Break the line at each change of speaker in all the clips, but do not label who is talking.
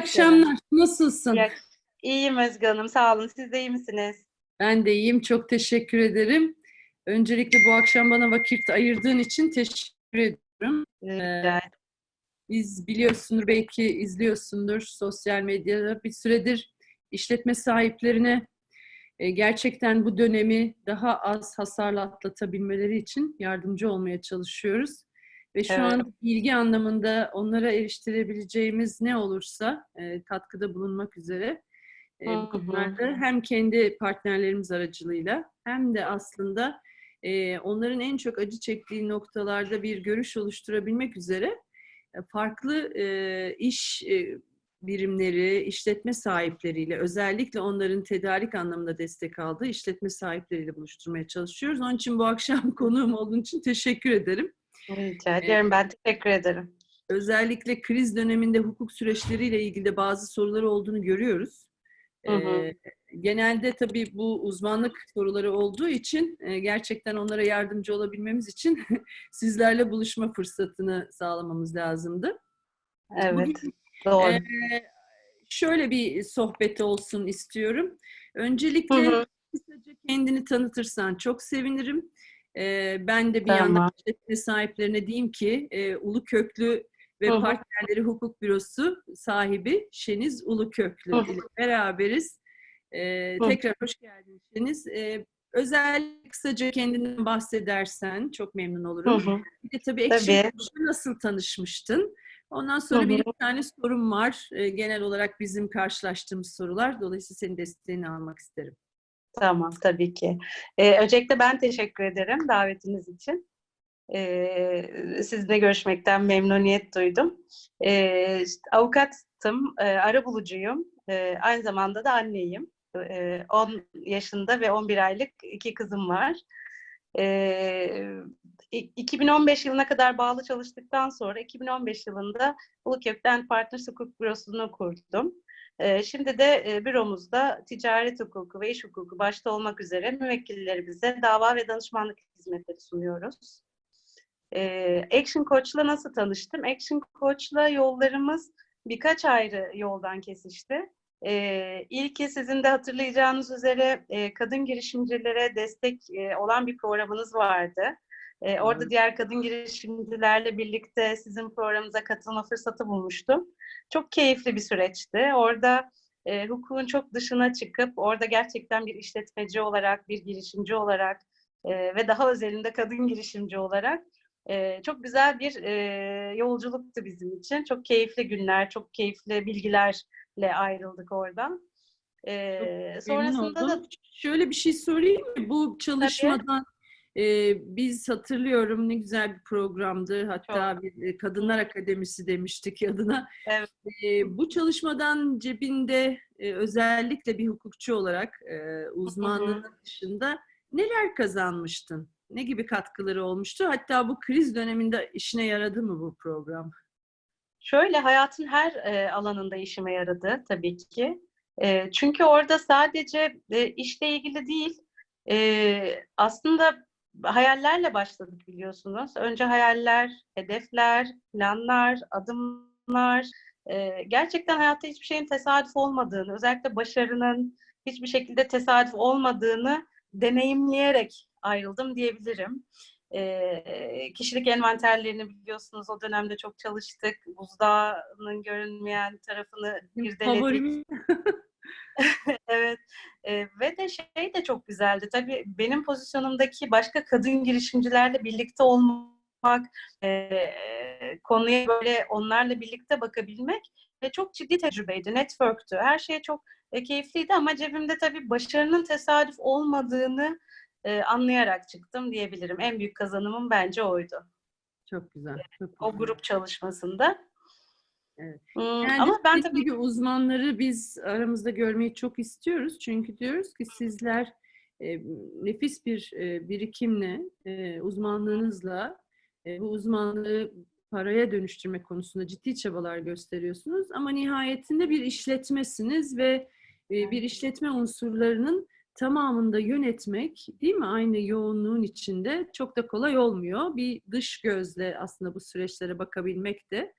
akşamlar. Nasılsın?
İyi- İyiyim Özgü Hanım, sağ olun. Siz de iyi misiniz?
Ben de iyiyim. Çok teşekkür ederim. Öncelikle bu akşam bana vakit ayırdığın için teşekkür ediyorum.
Ederim.
Biz biliyorsundur, belki izliyorsundur sosyal medyada bir süredir işletme sahiplerine e, gerçekten bu dönemi daha az hasarla atlatabilmeleri için yardımcı olmaya çalışıyoruz. Ve şu
Evet.
an bilgi anlamında onlara eriştirebileceğimiz ne olursa e, katkıda bulunmak üzere e, bunlarda hem kendi partnerlerimiz aracılığıyla hem de aslında e, onların en çok acı çektiği noktalarda bir görüş oluşturabilmek üzere e, farklı e, iş e, birimleri, işletme sahipleriyle özellikle onların tedarik anlamında destek aldığı işletme sahipleriyle buluşturmaya çalışıyoruz. Onun için bu akşam konuğum olduğun için teşekkür ederim.
Rica ederim. Ben teşekkür ederim.
Özellikle kriz döneminde hukuk süreçleriyle ilgili de bazı soruları olduğunu görüyoruz.
Hı hı.
Ee, genelde tabii bu uzmanlık soruları olduğu için e, gerçekten onlara yardımcı olabilmemiz için sizlerle buluşma fırsatını sağlamamız lazımdı.
Evet,
Bugün
doğru.
Ee, şöyle bir sohbet olsun istiyorum. Öncelikle
Hı hı.
kısaca kendini tanıtırsan çok sevinirim. Ee, ben de bir yandan
Tamam.
işletme sahiplerine diyeyim ki e, Ulu Köklü ve
Hı.
Partnerleri Hukuk Bürosu sahibi Şeniz Ulu Köklü
Hı hı.
ile beraberiz.
Hı.
tekrar hoş geldin Şeniz. Ee, özellikle kısaca kendinden bahsedersen çok memnun olurum.
hı.
Bir de tabii Ekşi nasıl tanışmıştın? Ondan sonra
Hı
bir tane sorum var. Ee, genel olarak bizim karşılaştığımız sorular. Dolayısıyla senin desteğini almak isterim.
Tamam, tabii ki. Ee, öncelikle ben teşekkür ederim davetiniz için. Ee, sizinle görüşmekten memnuniyet duydum. Ee, avukattım, e, arabulucuyum. Ee, aynı zamanda da anneyim. Ee, 10 yaşında ve 11 aylık iki kızım var. İ- 2015 yılına kadar bağlı çalıştıktan sonra 2015 yılında Ulukök'ten Partners Hukuk Bürosu'nu kurdum. Ee, Şimdi de e, büromuzda ticaret hukuku ve iş hukuku başta olmak üzere müvekkillerimize dava ve danışmanlık hizmetleri sunuyoruz. Ee, Action Coach'la nasıl tanıştım? Action Coach'la yollarımız birkaç ayrı yoldan kesişti. Ee, ilki sizin de hatırlayacağınız üzere e, kadın girişimcilere destek e, olan bir programınız vardı. Ee, orada
Evet.
diğer kadın girişimcilerle birlikte sizin programınıza katılma fırsatı bulmuştum. Çok keyifli bir süreçti. Orada e, hukukun çok dışına çıkıp orada gerçekten bir işletmeci olarak, bir girişimci olarak e, ve daha özelinde kadın girişimci olarak e, çok güzel bir e, yolculuktu bizim için. Çok keyifli günler, çok keyifli bilgilerle ayrıldık oradan. E, sonrasında da
oldum. Şöyle bir şey sorayım mı? Bu çalışmadan e, biz hatırlıyorum ne güzel bir programdı. Hatta bir e, Kadınlar Akademisi demiştik adına.
Evet.
E, bu çalışmadan cebinde e, özellikle bir hukukçu olarak e, uzmanlığının dışında neler kazanmıştın? Ne gibi katkıları olmuştu? Hatta bu kriz döneminde işine yaradı mı bu program?
Şöyle hayatın her e, alanında işime yaradı tabii ki. E, çünkü orada sadece e, işle ilgili değil, e, aslında hayallerle başladık biliyorsunuz. Önce hayaller, hedefler, planlar, adımlar. E, gerçekten hayatta hiçbir şeyin tesadüf olmadığını, özellikle başarının hiçbir şekilde tesadüf olmadığını deneyimleyerek ayrıldım diyebilirim. Ee, kişilik envanterlerini biliyorsunuz o dönemde çok çalıştık. Buzdağının görünmeyen tarafını irdeledik.
Favorim
Evet. Ee, ve de şey de çok güzeldi. Tabii benim pozisyonumdaki başka kadın girişimcilerle birlikte olmak, e, konuya böyle onlarla birlikte bakabilmek ve çok ciddi tecrübeydi, network'tü. Her şey çok e, keyifliydi ama cebimde tabii başarının tesadüf olmadığını e, anlayarak çıktım diyebilirim. En büyük kazanımım bence oydu.
çok güzel. Çok
O
güzel.
grup çalışmasında.
Evet. Yani
ama ben tabii
gibi uzmanları biz aramızda görmeyi çok istiyoruz. Çünkü diyoruz ki sizler e, nefis bir e, birikimle, e, uzmanlığınızla e, bu uzmanlığı paraya dönüştürme konusunda ciddi çabalar gösteriyorsunuz. Ama nihayetinde bir işletmesiniz ve e, bir işletme unsurlarının tamamında yönetmek değil mi? Aynı yoğunluğun içinde çok da kolay olmuyor. Bir dış gözle aslında bu süreçlere bakabilmek de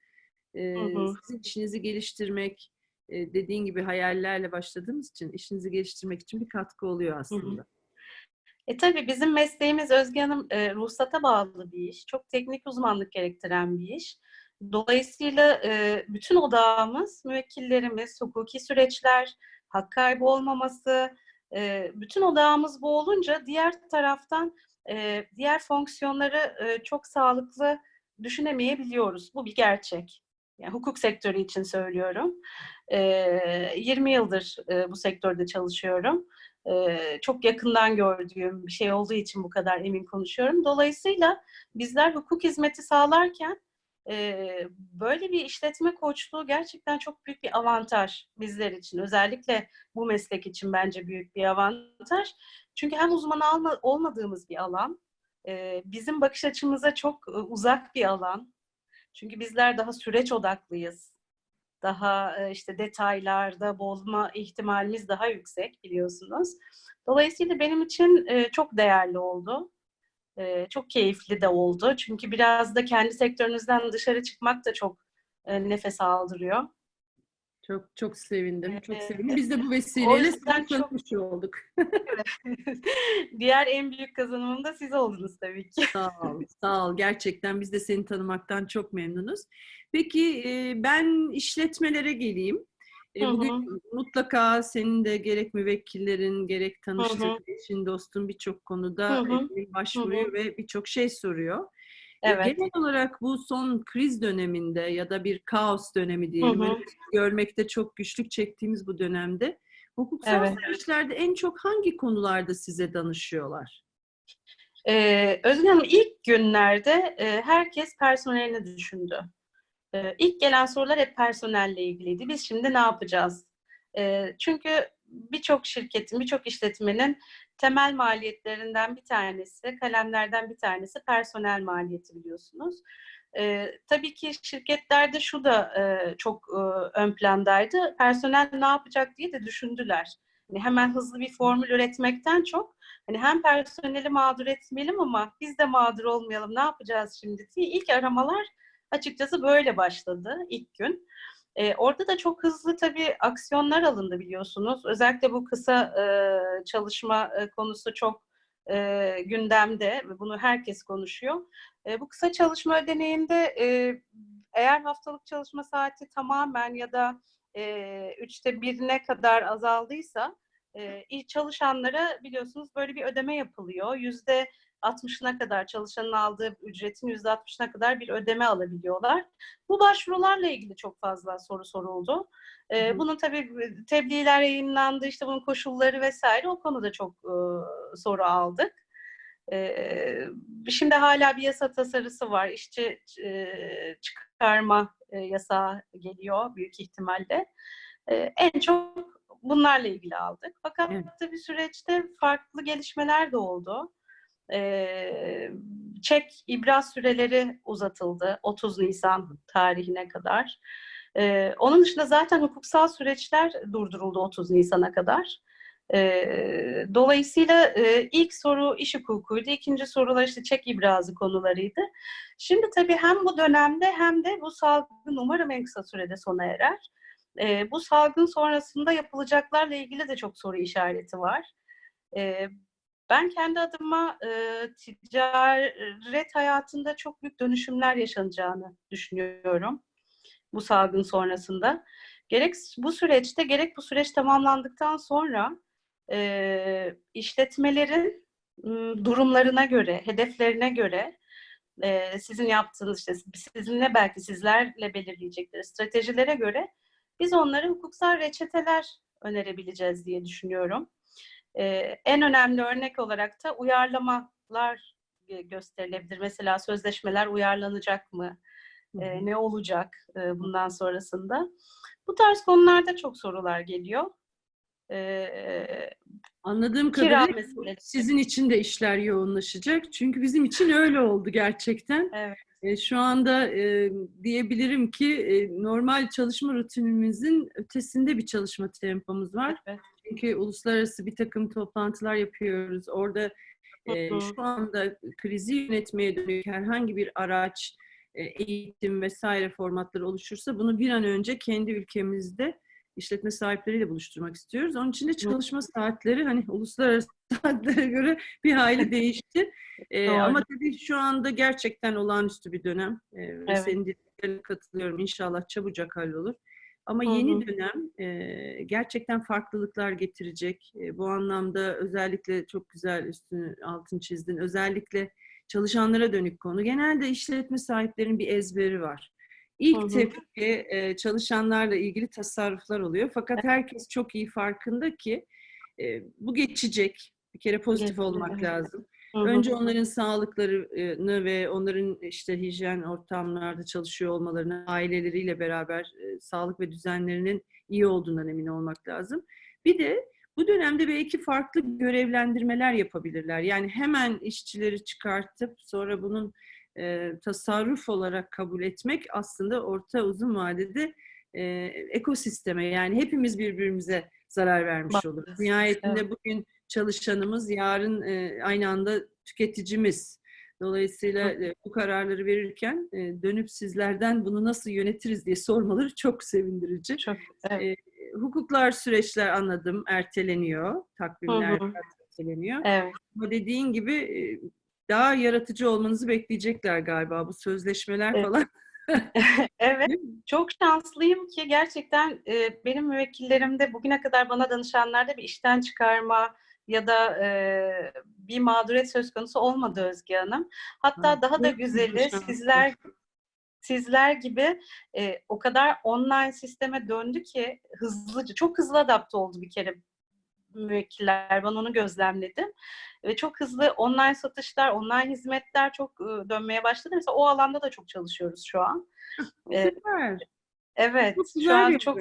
e,
Hı hı.
sizin işinizi geliştirmek, e, dediğin gibi hayallerle başladığımız için işinizi geliştirmek için bir katkı oluyor aslında.
E tabii bizim mesleğimiz Özge Hanım e, ruhsata bağlı bir iş. Çok teknik uzmanlık gerektiren bir iş. Dolayısıyla e, bütün odağımız, müvekkillerimiz, hukuki süreçler, hak kaybı olmaması, e, bütün odağımız bu olunca diğer taraftan e, diğer fonksiyonları e, çok sağlıklı düşünemeyebiliyoruz. Bu bir gerçek. Yani hukuk sektörü için söylüyorum. E, 20 yıldır e, bu sektörde çalışıyorum. E, çok yakından gördüğüm bir şey olduğu için bu kadar emin konuşuyorum. Dolayısıyla bizler hukuk hizmeti sağlarken e, böyle bir işletme koçluğu gerçekten çok büyük bir avantaj bizler için. Özellikle bu meslek için bence büyük bir avantaj. Çünkü hem uzman alma, olmadığımız bir alan, e, bizim bakış açımıza çok e, uzak bir alan. Çünkü bizler daha süreç odaklıyız. Daha e, işte detaylarda bozma ihtimalimiz daha yüksek biliyorsunuz. Dolayısıyla benim için e, çok değerli oldu. E, çok keyifli de oldu. Çünkü biraz da kendi sektörünüzden dışarı çıkmak da çok nefes aldırıyor.
Çok çok sevindim. Çok
Evet.
sevindim. Biz de bu vesileyle sizi
çok-
tanımış olduk.
Diğer en büyük kazanımım da siz oldunuz tabii ki.
Sağ ol, sağ ol. Gerçekten biz de seni tanımaktan çok memnunuz. Peki e, ben işletmelere geleyim. E,
Hı hı.
Bugün mutlaka senin de gerek müvekkillerin, gerek tanıştığın, eşin, dostun birçok konuda
Hı hı.
başvuruyor ve birçok şey soruyor. E,
Evet.
Genel olarak bu son kriz döneminde ya da bir kaos dönemi diyelim,
Hı hı.
görmekte çok güçlük çektiğimiz bu dönemde hukuksal
Evet.
süreçlerde en çok hangi konularda size danışıyorlar?
Ee, Özgür Hanım ilk günlerde e, herkes personelini düşündü. Ee, ilk gelen sorular hep personelle ilgiliydi. Biz şimdi ne yapacağız? Ee, çünkü birçok şirketin, birçok işletmenin temel maliyetlerinden bir tanesi, kalemlerden bir tanesi personel maliyeti biliyorsunuz. Ee, tabii ki şirketlerde şu da e, çok e, ön plandaydı. Personel ne yapacak diye de düşündüler. Yani hemen hızlı bir formül üretmekten çok hani hem personeli mağdur etmeyelim ama biz de mağdur olmayalım ne yapacağız şimdi diye ilk aramalar açıkçası böyle başladı ilk gün. Ee, orada da çok hızlı tabii aksiyonlar alındı biliyorsunuz. Özellikle bu kısa e, çalışma e, konusu çok e, gündemde ve bunu herkes konuşuyor. E, bu kısa çalışma ödeneğinde e, eğer haftalık çalışma saati tamamen ya da e, üçte birine kadar azaldıysa e, çalışanlara biliyorsunuz böyle bir ödeme yapılıyor. Yüzde 60'ına kadar çalışanın aldığı ücretin yüzde 60'ına kadar bir ödeme alabiliyorlar. Bu başvurularla ilgili çok fazla soru soruldu. E,
hı.
bunun tabii tebliğler yayınlandı, işte bunun koşulları vesaire o konuda çok e, soru aldık. E, şimdi hala bir yasa tasarısı var. İşçi e, çıkarma e, yasağı geliyor büyük ihtimalle. E, en çok bunlarla ilgili aldık. Fakat
Evet.
tabii süreçte farklı gelişmeler de oldu. Ee, çek ibraz süreleri uzatıldı 30 Nisan tarihine kadar. Ee, onun dışında zaten hukuksal süreçler durduruldu 30 Nisan'a kadar. Ee, dolayısıyla e, ilk soru iş hukukuydu, ikinci sorular işte çek ibrazı konularıydı. Şimdi tabii hem bu dönemde hem de bu salgın umarım en kısa sürede sona erer. Ee, bu salgın sonrasında yapılacaklarla ilgili de çok soru işareti var. Ee, ben kendi adıma e, ticaret hayatında çok büyük dönüşümler yaşanacağını düşünüyorum bu salgın sonrasında. Gerek bu süreçte gerek bu süreç tamamlandıktan sonra e, işletmelerin durumlarına göre, hedeflerine göre e, sizin yaptığınız işte sizinle belki sizlerle belirleyecekleri stratejilere göre biz onlara hukuksal reçeteler önerebileceğiz diye düşünüyorum. Ee, en önemli örnek olarak da uyarlamalar e, gösterilebilir. Mesela sözleşmeler uyarlanacak mı? Ee, ne olacak e, bundan sonrasında? Bu tarz konularda çok sorular geliyor. Ee,
Anladığım kadarıyla sizin için de işler yoğunlaşacak. Çünkü bizim için öyle oldu gerçekten.
Evet.
E, şu anda e, diyebilirim ki e, normal çalışma rutinimizin ötesinde bir çalışma tempomuz var.
Evet.
Çünkü uluslararası bir takım toplantılar yapıyoruz. Orada e, şu anda krizi yönetmeye dönük herhangi bir araç, e, eğitim vesaire formatları oluşursa bunu bir an önce kendi ülkemizde işletme sahipleriyle buluşturmak istiyoruz. Onun için de çalışma saatleri hani uluslararası saatlere göre bir hayli değişti. Ee, ama tabii şu anda gerçekten olağanüstü bir dönem. Ee, ve
Evet.
Senin dediklerine katılıyorum. İnşallah çabucak hallolur. Ama
Hı
yeni dönem e, gerçekten farklılıklar getirecek. E, bu anlamda özellikle çok güzel üstünü altını çizdin. Özellikle çalışanlara dönük konu. Genelde işletme sahiplerinin bir ezberi var. İlk tepki e, çalışanlarla ilgili tasarruflar oluyor. Fakat herkes çok iyi farkında ki e, bu geçecek. Bir kere pozitif
Geçecek,
olmak lazım.
Hı hı.
Önce onların sağlıklarını ve onların işte hijyen ortamlarda çalışıyor olmalarını, aileleriyle beraber e, sağlık ve düzenlerinin iyi olduğundan emin olmak lazım. Bir de bu dönemde belki farklı görevlendirmeler yapabilirler. Yani hemen işçileri çıkartıp sonra bunun e, tasarruf olarak kabul etmek aslında orta uzun vadede e, ekosisteme yani hepimiz birbirimize zarar vermiş oluruz. Nihayetinde
evet.
bugün çalışanımız, yarın e, aynı anda tüketicimiz. Dolayısıyla e, bu kararları verirken e, dönüp sizlerden bunu nasıl yönetiriz diye sormaları çok sevindirici.
Çok evet.
E, hukuklar, süreçler anladım erteleniyor, takvimler
Hı hı.
erteleniyor.
evet.
Ama dediğin gibi e, daha yaratıcı olmanızı bekleyecekler galiba bu sözleşmeler
Evet.
falan.
Evet. Çok şanslıyım ki gerçekten e, benim müvekkillerimde bugüne kadar bana danışanlarda bir işten çıkarma ya da e, bir mağduriyet söz konusu olmadı Özge Hanım. Hatta
Ha,
daha da güzeli sizler sizler gibi e, o kadar online sisteme döndü ki hızlıca, çok hızlı adapte oldu bir kere müvekkiller. Ben onu gözlemledim. Ve çok hızlı online satışlar, online hizmetler çok e, dönmeye başladı. Mesela o alanda da çok çalışıyoruz şu an. E,
Süper.
evet,
Çok
şu an çok.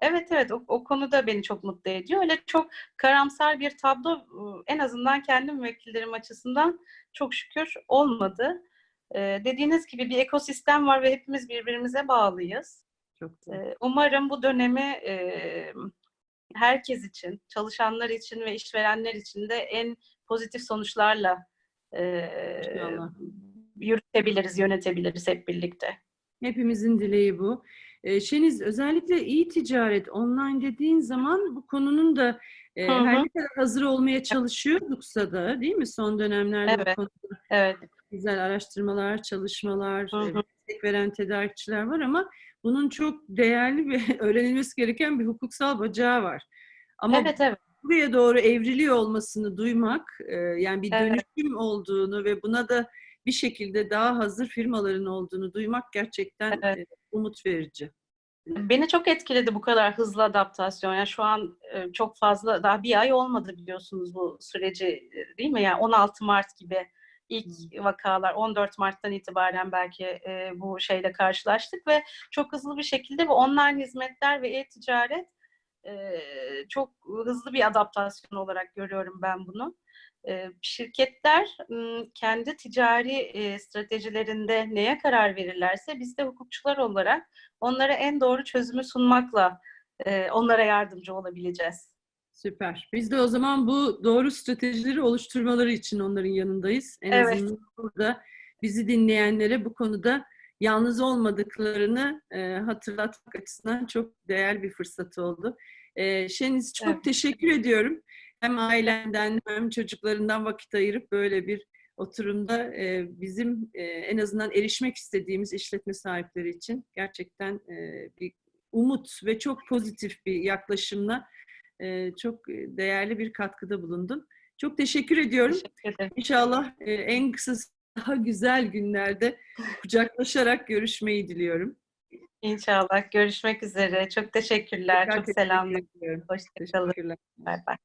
Evet evet o, o konuda beni çok mutlu ediyor. Öyle çok karamsar bir tablo ıı, en azından kendi müvekkillerim açısından çok şükür olmadı. Ee, dediğiniz gibi bir ekosistem var ve hepimiz birbirimize bağlıyız.
Çok.
Ee, umarım bu dönemi e, herkes için, çalışanlar için ve işverenler için de en pozitif sonuçlarla e, yürütebiliriz, yönetebiliriz hep birlikte.
Hepimizin dileği bu. Ee, Şeniz özellikle iyi ticaret online dediğin zaman bu konunun da e,
Hı hı.
her ne kadar hazır olmaya çalışıyorduksa da değil mi? Son dönemlerde bu
Evet.
konuda
Evet.
güzel araştırmalar, çalışmalar,
Hı hı.
e, destek veren tedarikçiler var ama bunun çok değerli ve öğrenilmesi gereken bir hukuksal bacağı var. Ama
Evet evet.
buraya doğru evriliyor olmasını duymak, e, yani bir
Evet.
dönüşüm olduğunu ve buna da bir şekilde daha hazır firmaların olduğunu duymak gerçekten
Evet.
Umut verici.
Beni çok etkiledi bu kadar hızlı adaptasyon. Yani şu an e, çok fazla daha bir ay olmadı biliyorsunuz bu süreci e, değil mi? Yani 16 Mart gibi ilk vakalar 14 Mart'tan itibaren belki e, bu şeyle karşılaştık ve çok hızlı bir şekilde bu online hizmetler ve e-ticaret e, çok hızlı bir adaptasyon olarak görüyorum ben bunu. Şirketler kendi ticari stratejilerinde neye karar verirlerse biz de hukukçular olarak onlara en doğru çözümü sunmakla onlara yardımcı olabileceğiz.
Süper. Biz de o zaman bu doğru stratejileri oluşturmaları için onların yanındayız. En
Evet.
azından burada bizi dinleyenlere bu konuda yalnız olmadıklarını e, hatırlatmak açısından çok değerli bir fırsat oldu. E, Şeniz çok
Evet.
teşekkür ediyorum. Hem ailenden hem çocuklarından vakit ayırıp böyle bir oturumda e, bizim e, en azından erişmek istediğimiz işletme sahipleri için gerçekten e, bir umut ve çok pozitif bir yaklaşımla e, çok değerli bir katkıda bulundun. Çok teşekkür ediyorum.
Teşekkür ederim.
İnşallah e, en kısa daha güzel günlerde kucaklaşarak görüşmeyi diliyorum.
İnşallah. Görüşmek üzere. Çok teşekkürler. Çok
teşekkür
selamlar. Hoşçakalın. Bay bay.